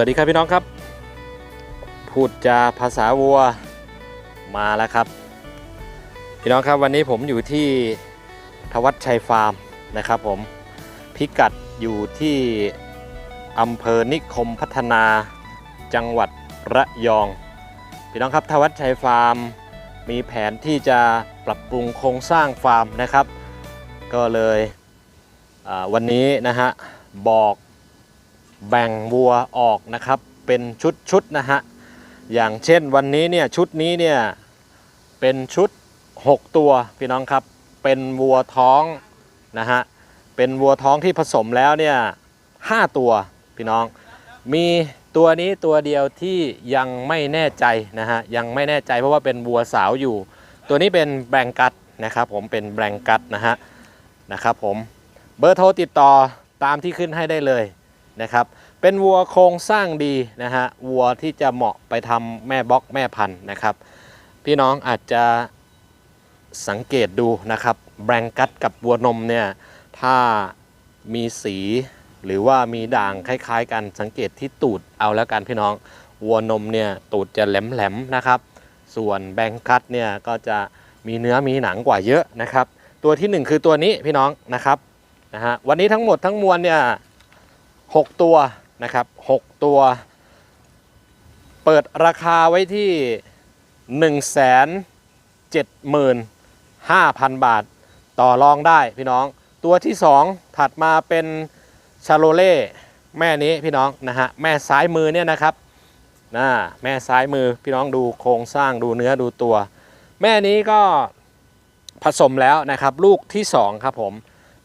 วัสดีครับพี่น้องครับ พูดจาภาษาวัวมาแล้วครับ พี่น้องครับวันนี้ผมอยู่ที่ทวัชชัยฟาร์มนะครับผมพิกัดอยู่ที่อำเภอนิคมพัฒนาจังหวัดระยอง พี่น้องครับทวัชชัยฟาร์มมีแผนที่จะปรับปรุงโครงสร้างฟาร์มนะครับ ก็เลยวันนี้นะฮะบอก แบ่งวัวออกนะครับเป็นชุดๆนะฮะอย่างเช่นวันนี้เนี่ยชุดนี้เนี่ยเป็นชุด 6 ตัวพี่น้องครับเป็นวัวท้องนะฮะเป็นวัวท้องที่ผสมแล้วเนี่ย5ตัวพี่น้อง มีตัวนี้ตัวเดียวที่ยังไม่แน่ใจนะฮะยังไม่แน่ใจเพราะว่าเป็นวัวสาวอยู่ ตัวนี้เป็นแบงกัตนะครับผมเป็นแบงกัตนะฮะนะครับผมเบอร์โทรติดต่อตามที่ขึ้นให้ได้เลย นะครับ เป็นวัวโครงสร้างดีนะฮะวัวที่จะเหมาะไปทำแม่บล็อกแม่พันธุ์นะครับ พี่น้องอาจจะสังเกตดูนะครับ แบงกัตกับวัวนมเนี่ยถ้ามีสีหรือว่ามีด่างคล้าย ๆ กันสังเกตที่ตูดเอาแล้วกันพี่น้องวัวนมเนี่ยตูดจะแหลมๆนะครับ ส่วนแบงกัตเนี่ยก็จะมีเนื้อมีหนังกว่าเยอะนะครับ ตัวที่หนึ่งคือตัวนี้พี่น้องนะครับนะฮะวันนี้ทั้งหมดทั้งมวลเนี่ย หกตัวนะครับหกตัว เปิดราคาไว้ที่1นึ่งแสนเจ็ดหมื่นห้าพันบาทต่อรองได้พี่น้อง ตัวที่สองถัดมาเป็นชาโลเล่แม่นี้พี่น้องนะฮะแม่ซ้ายมือเนี่ยนะครับนะแม่ซ้ายมือพี่น้องดูโครงสร้างดูเนื้อดูตัว แม่นี้ก็ผสมแล้วนะครับ ลูกที่สองครับผม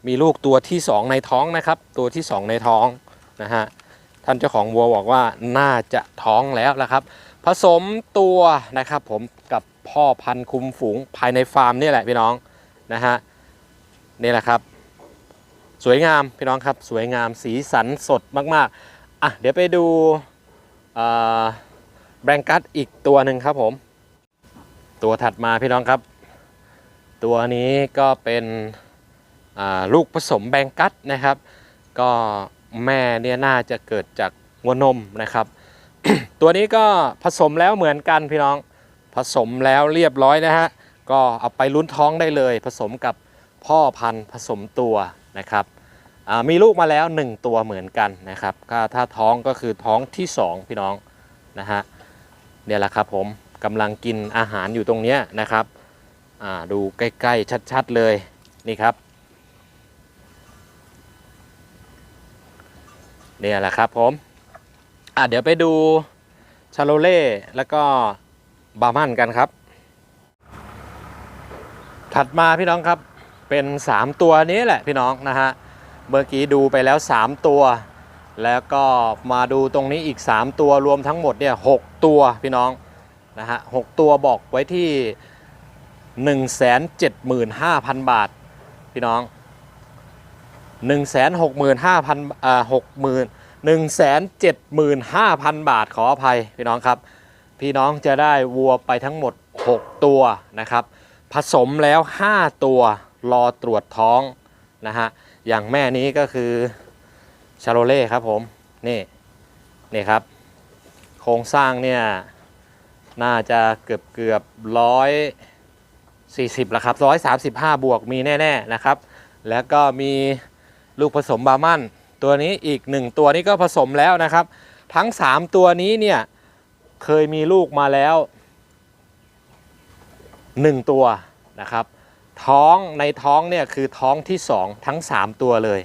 มีลูกตัวที่สองในท้องนะครับ ตัวที่สองในท้อง นะฮะท่านเจ้าของวัวบอกว่าน่าจะท้องแล้วละครับ ผสมตัวนะครับผมกับพ่อพันธุ์คุมฝูงภายในฟาร์มนี่แหละพี่น้องนะฮะนี่แหละครับ สวยงามพี่น้องครับ สวยงามสีสันสดมากๆอะเดี๋ยวไปดูแบงกัสอีกตัวหนึ่งครับผม ตัวถัดมาพี่น้องครับ ตัวนี้ก็เป็นลูกผสมแบงกัสนะครับ ก็ แม่เนี่ยน่าจะเกิดจากวัวนมนะครับ ตัวนี้ก็ผสมแล้วเหมือนกันพี่น้องผสมแล้วเรียบร้อยนะฮะก็เอาไปลุ้นท้องได้เลย ผสมกับพ่อพันธุ์ผสมตัวนะครับมีลูกมาแล้ว 1 ตัวเหมือนกันนะครับก็ถ้าท้องก็คือท้องที่ 2 พี่น้องนะฮะเนี่ยแหละครับผมกำลังกินอาหารอยู่ตรงเนี้ยนะครับดูใกล้ ๆ ชัด ๆ เลยนี่ครับ เนี่ยแหละครับผมอะเดี๋ยวไปดูชาโลเล่แล้วก็บาร์มันกันครับ ถัดมาพี่น้องครับเป็น 3 ตัวนี้แหละพี่น้องนะฮะเมื่อกี้ดูไปแล้ว 3 ตัว แล้วก็มาดูตรงนี้อีก 3 ตัวรวมทั้งหมดเนี่ยหตัวพี่น้องนะฮะหตัวบอกไว้ที่ 175,000 บาทพี่น้อง 165,000อ่า60,000 175,000 บาทขออภัยพี่น้องครับ พี่น้องจะได้วัวไปทั้งหมด 6 ตัวนะครับ ผสมแล้ว 5 ตัวรอตรวจท้องนะฮะอย่างแม่นี้ก็คือชาโรเล่ครับผมนี่นี่ครับ โครงสร้างเนี่ยน่าจะเกือบเกือบร้อยสี่สิบละครับร้อยสามสิบห้าบวกมีแน่ ๆ นะครับ แล้วก็มี ลูกผสมบามันตัวนี้อีกหนึ่งตัวนี้ก็ผสมแล้วนะครับ ทั้ง 3 ตัวนี้เนี่ยเคยมีลูกมาแล้ว 1 ตัวนะครับ ท้องในท้องเนี่ยคือท้องที่ 2 ทั้ง 3 ตัวเลย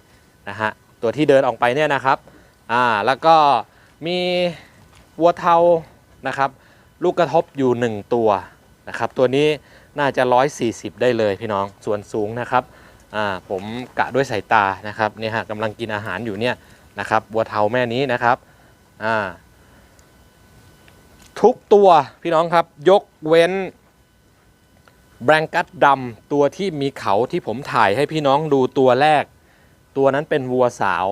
นะฮะตัวที่เดินออกไปเนี่ยนะครับอ่าแล้วก็มีวัวเทานะครับลูกกระทบอยู่ 1 ตัวนะครับ ตัวนี้น่าจะ 140 ได้เลยพี่น้องส่วนสูงนะครับ ผมกะด้วยสายตานะครับเนี่ยฮะกำลังกินอาหารอยู่เนี่ยนะครับวัวเทาแม่นี้นะครับอ่าทุกตัวพี่น้องครับยกเว้นแบงกัตดำตัวที่มีเขาที่ผมถ่ายให้พี่น้องดูตัวแรก ตัวนั้นเป็นวัวสาว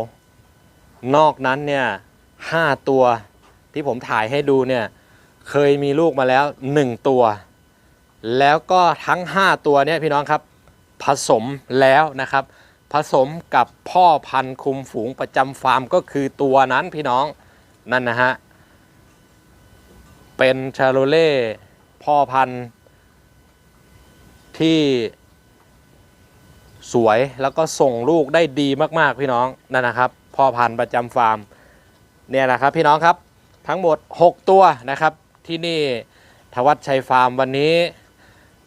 นอกนั้นเนี่ยห้าตัวที่ผมถ่ายให้ดูเนี่ยเคยมีลูกมาแล้ว 1 ตัว แล้วก็ทั้ง 5 ตัวเนี่ยพี่น้องครับ ผสมแล้วนะครับ ผสมกับพ่อพันธุ์คุมฝูงประจำฟาร์มก็คือตัวนั้นพี่น้องนั่นนะฮะเป็นชาโลเล่พ่อพันธุ์ที่สวยแล้วก็ส่งลูกได้ดีมากๆพี่น้องนั่นนะครับ พ่อพันธุ์ประจำฟาร์มเนี่ยนะครับพี่น้องครับทั้งหมด 6 ตัวนะครับที่นี่ทวัดชัยฟาร์มวันนี้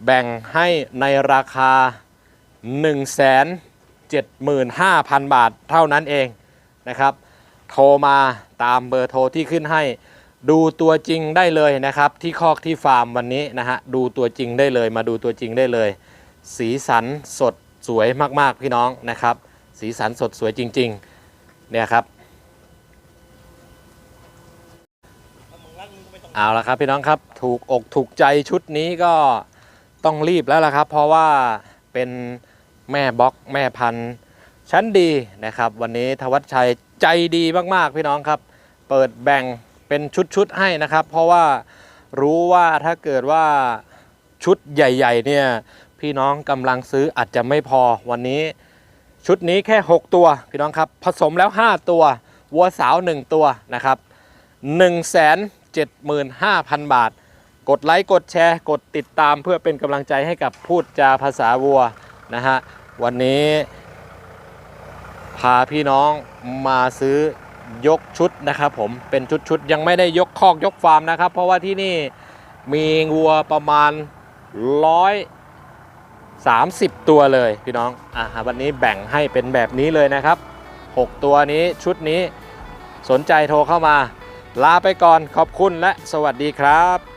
แบ่งให้ในราคา 175,000 บาทเท่านั้นเองนะครับ โทรมาตามเบอร์โทรที่ขึ้นให้ ดูตัวจริงได้เลยนะครับ ที่คอกที่ฟาร์มวันนี้นะฮะดูตัวจริงได้เลย มาดูตัวจริงได้เลย สีสันสดสวยมากๆพี่น้องนะครับ สีสันสดสวยจริงๆเนี่ยครับเอาละครับพี่น้องครับถูกอกถูกใจชุดนี้ก็ต้องรีบแล้วล่ะครับ เพราะว่าเป็น แม่บล็อกแม่พันธุ์ชั้นดีนะครับ วันนี้ทวัชชัยใจดีมากๆพี่น้องครับ เปิดแบ่งเป็นชุดๆให้นะครับ เพราะว่ารู้ว่าถ้าเกิดว่าชุดใหญ่ ๆ เนี่ย พี่น้องกำลังซื้ออาจจะไม่พอวันนี้ ชุดนี้แค่ 6 ตัว พี่น้องครับ ผสมแล้ว 5 ตัววัวสาว 1 ตัวนะครับ 175,000 บาท กดไลค์ กดแชร์ กดติดตามเพื่อเป็นกำลังใจให้กับพูดจาภาษาวัวนะฮะ วันนี้พาพี่น้องมาซื้อยกชุดนะครับผมเป็นชุดๆยังไม่ได้ยกคอกยกฟาร์มนะครับ เพราะว่าที่นี่มีวัวประมาณร้อย30ตัวเลยพี่น้องอะวันนี้แบ่งให้เป็นแบบนี้เลยนะครับ 6 ตัวนี้ชุดนี้สนใจโทรเข้ามา ลาไปก่อนขอบคุณและสวัสดีครับ